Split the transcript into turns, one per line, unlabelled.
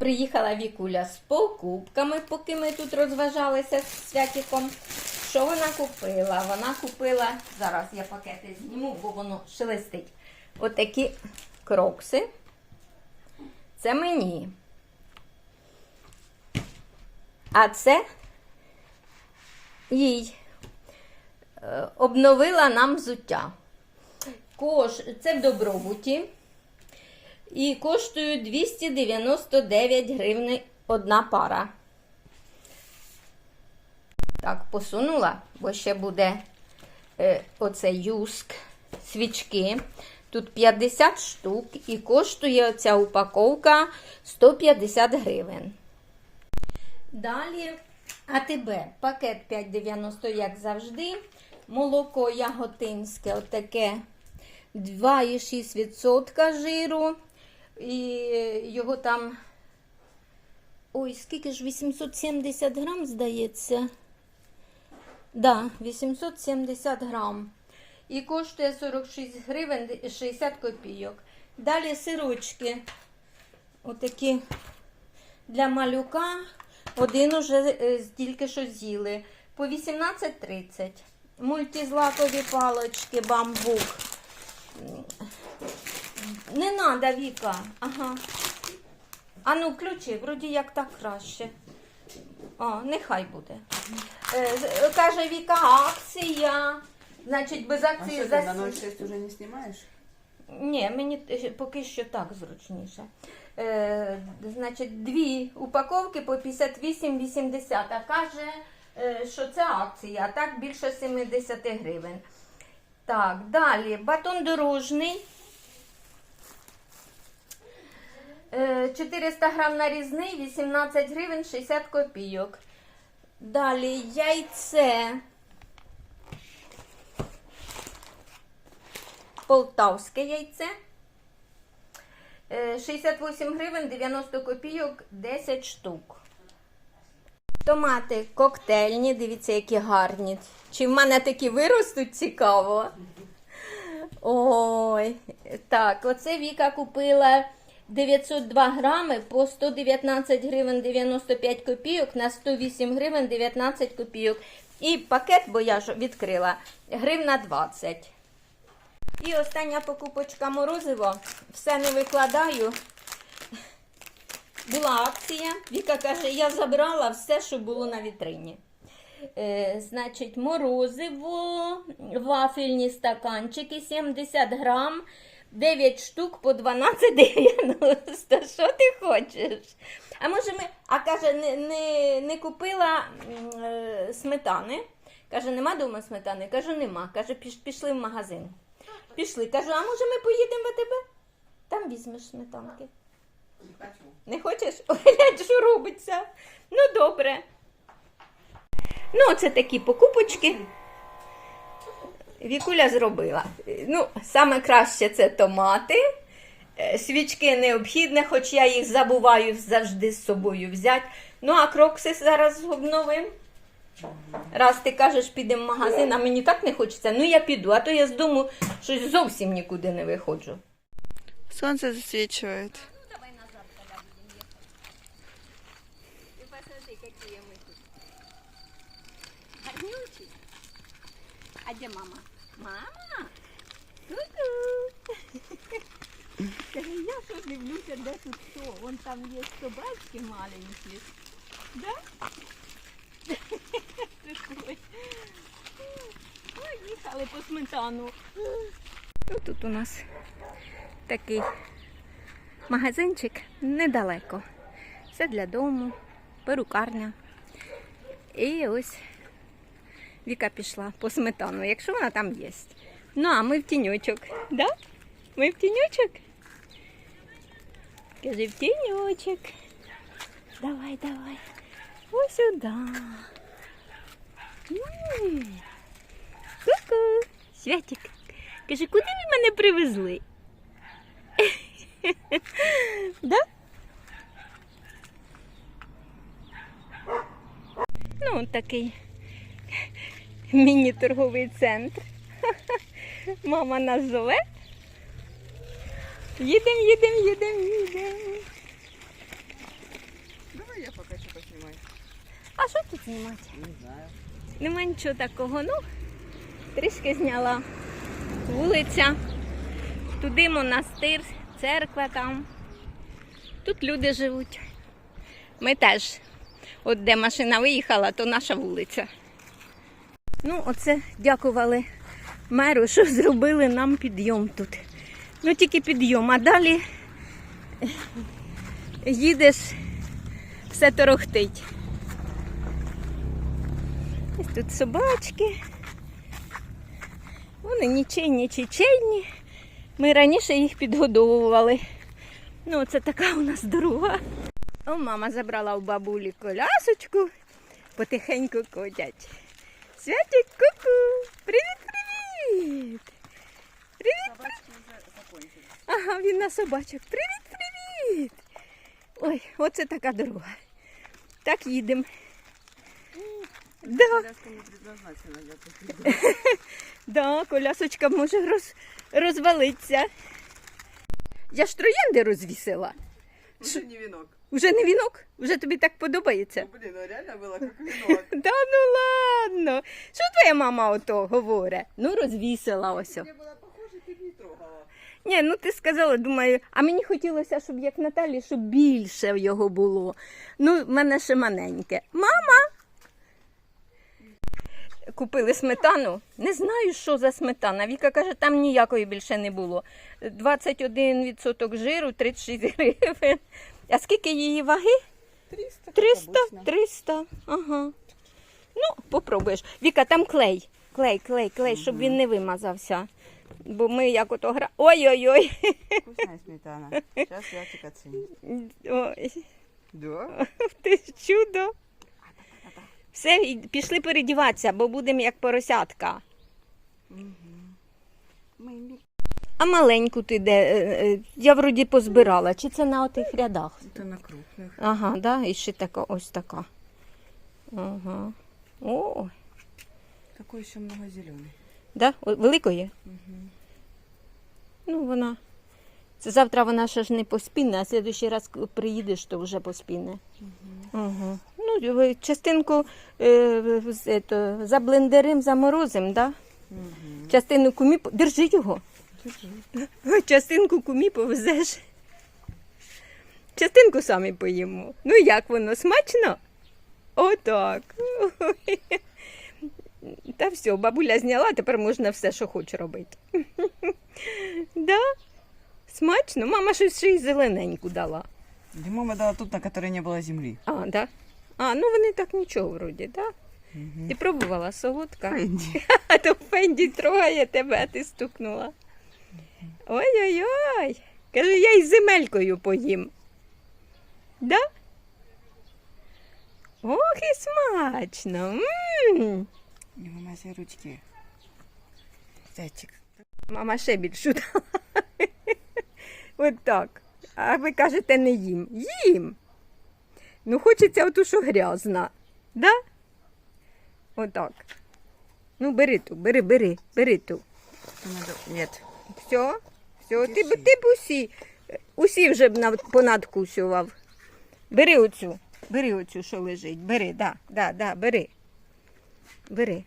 Приїхала Вікуля з покупками, поки ми тут розважалися з святіком. Що вона купила? Вона купила, зараз я пакети зніму, бо воно шелестить. Отакі крокси. Це мені. А це їй е, обновила нам взуття. Кош, це в добробуті. І коштує 299 гривень одна пара. Так, посунула, бо ще буде е, оце юск, свічки. Тут 50 штук і коштує ця упаковка 150 гривень. Далі АТБ. Пакет 5,90, як завжди. Молоко яготинське, отаке 2,6% жиру. І його там. Ой, скільки ж 870 грам, здається. Да, 870 грам. І коштує 46 гривень 60 копійок. Далі сирочки. Отакі для малюка. Один уже е, тільки що з'їли. По 18,30. Мультизлакові палочки, бамбук. Не надо, Віка. Ага. А ну, включи, вроді як так краще. О, нехай буде. Е, з- каже Віка, акція. Значить, без
А
акції за
ты на 0,6 уже не снимаешь?
ні, мені т- поки що так зручніше. Е, значить, дві упаковки по 58,80. А каже, е, що це акція, а так більше 70 гривень. Так, далі батон дорожний. Е, 400 грам нарізний, 18 гривень 60 копійок. Далі яйце. Полтавське яйце. Е, 68 гривень 90 копійок 10 штук. Томати коктейльні, дивіться, які гарні. Чи в мене такі виростуть цікаво? Ой, так, оце Віка купила 902 грами по 119 гривень 95 копійок на 108 гривень 19 копійок. І пакет, бо я ж відкрила, гривна 20. І остання покупочка морозиво. Все не викладаю. Була акція. Віка каже, я забрала все, що було на вітрині. Е, значить, морозиво, вафельні стаканчики 70 грам, 9 штук по 12,90. Що ти хочеш? А може ми, а каже, не, не, не купила е, сметани. Каже, нема дома сметани? Кажу, нема. Каже, піш, пішли в магазин. Пішли. Кажу, а може ми поїдемо в АТБ? Там візьмеш сметанки.
Не хочу.
Не хочеш? Ой, глянь, що робиться. Ну, добре. Ну, це такі покупочки. Вікуля зробила. Ну, саме краще це томати. Е, Свічки необхідне, хоч я їх забуваю завжди з собою взяти. Ну, а крокси зараз обновимо. Раз ти кажеш, підемо в магазин, а мені так не хочеться, ну я піду, а то я з дому щось зовсім нікуди не виходжу.
Солнце засвечивает.
А где мама? Мама? Ку-ку. Скажи, я що дивлюся, де тут хто? Вон там є собачки маленькі. Да? Поїхали по сметану. Ну, тут у нас такий магазинчик недалеко. Все для дому, перукарня. І ось Віка пішла по сметану, якщо вона там є. Ну, а ми в тіньочок. Да? Ми в тіньочок? Кажи, в тіньочок. Давай, давай. Ось сюди. Ку-ку. Святик. Каже, куди ви мене привезли? Да? Ну, такий міні-торговий центр. Мама нас зове. Їдемо, їдемо, їдемо, їдемо. Давай я поки що поснімаю. А що тут знімати?
Не знаю.
Нема нічого такого, ну, трішки зняла вулиця, туди монастир, церква там. Тут люди живуть. Ми теж, от де машина виїхала, то наша вулиця. Ну, оце дякували меру, що зробили нам підйом тут. Ну, тільки підйом, а далі їдеш, все торохтить. Тут собачки. Вони нічийні, чичейні. Ми раніше їх підгодовували. Ну, це така у нас дорога. О, мама забрала у бабулі колясочку, потихеньку ходять. Святик, ку-ку! Привіт-привіт! Привіт! Ага, він на собачок. Привіт-привіт! Ой, оце така дорога. Так їдемо. Да.
Для таких.
Да, колясочка може роз, розвалитися. Я ж троянди розвісила.
Не венок.
Уже не вінок? Уже тобі так подобається?
Ну, блин, ну реально было как венок.
Да ну ладно. Що твоя мама ото говорить? Ну, розвісила ось. о.
Мне было похоже, ты не трогала.
Ні, ну ти сказала, думаю, а мені хотілося, щоб як Наталі, щоб більше його було. Ну, в мене ще маленьке. Мама! Купили сметану. Не знаю, що за сметана. Віка каже, там ніякої більше не було. 21% жиру, 36 гривень. А скільки її ваги?
300.
300, 300. Ага. Ну, попробуєш. Віка, там клей. Клей, клей, клей, щоб він не вимазався. Бо ми як ото гра. Ой-ой-ой.
Вкусная сметана. Сейчас Вятик оценит.
Ой,
Да?
ти ж чудо. Все, і пішли передіватися, бо будемо як поросятка.
Мы
А маленьку ти де? Е, е, Я вроді позбирала. Чи це на отих рядах?
Это на крупных.
Ага, да, і ще така, ось така. Ага. О,
Какой еще много зеленый.
да? О, великої? Ну, вона. Це завтра вона ще ж не поспіне, а слідуючий раз коли приїдеш, то вже поспіне. Угу. Ну, ви частинку е, з- ето, за блендерим заморозим, да? Частину кумі. по- Держи його. Частинку кумі повезеш. Частинку самі поїмо. Ну як воно? Смачно? Отак. Ой. Та все, бабуля зняла, тепер можна все, що хоче робити. Да? Смачно. Мама щось ще й зелененьку дала.
Мама дала тут, на которой не было земли.
А, да? А, ну вони так нічого вроді, да? Ти пробувала солодка?
Фенди.
А то Фенді трогає тебе, а ти стукнула. Ой-ой-ой. Каже, я із земелькою поїм. Да? Ох і смачно. м
Не вымазай ручки. Зайчик.
Мама ще більшу дала. От так. А ви кажете, не їм. Їм. Ну, хочеться оту, що грязна. Да? Отак. Ну, бери ту, бери, бери, бери ту.
Нет.
Все, все, ти, б- ти б усі, усі вже б нав- понадкусював. Бери оцю, бери оцю, що лежить, бери, да, да, да, бери. Бери.